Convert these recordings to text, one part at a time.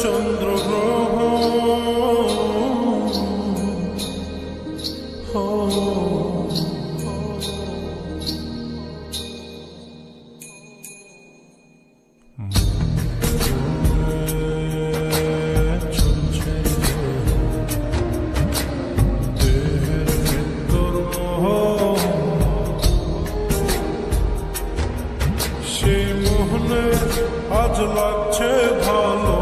চন্দ্রগ্রহ সেই মোহনে আজ লাগছে ভালো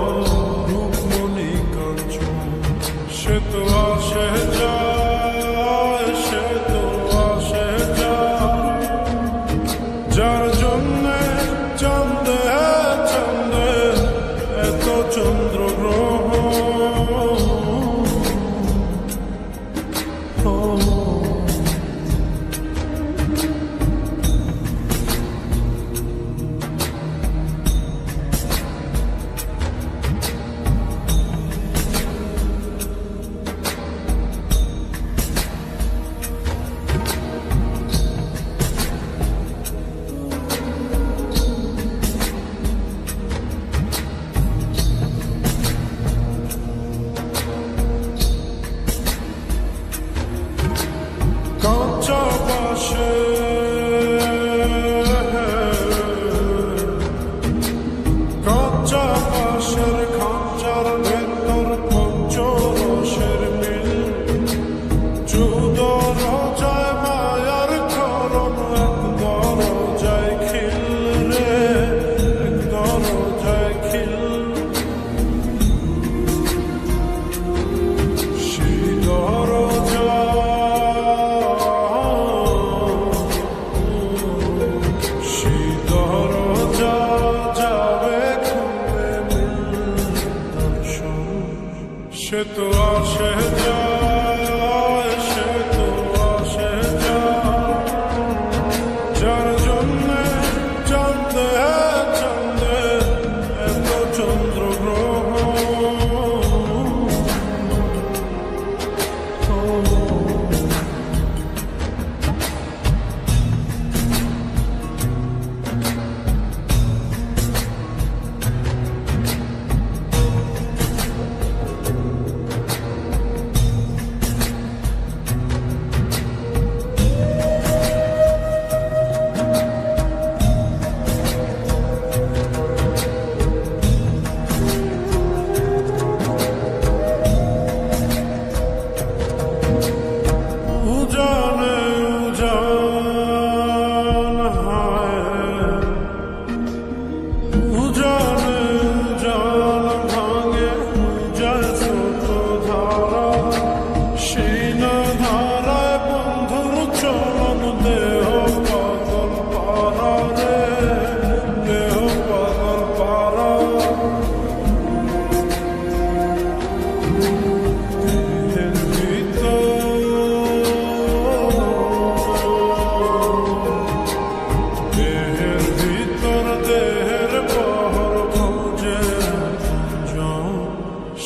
এত চন্দ্রগ্রহ Watch it die.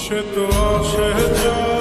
সে তো আসে যায়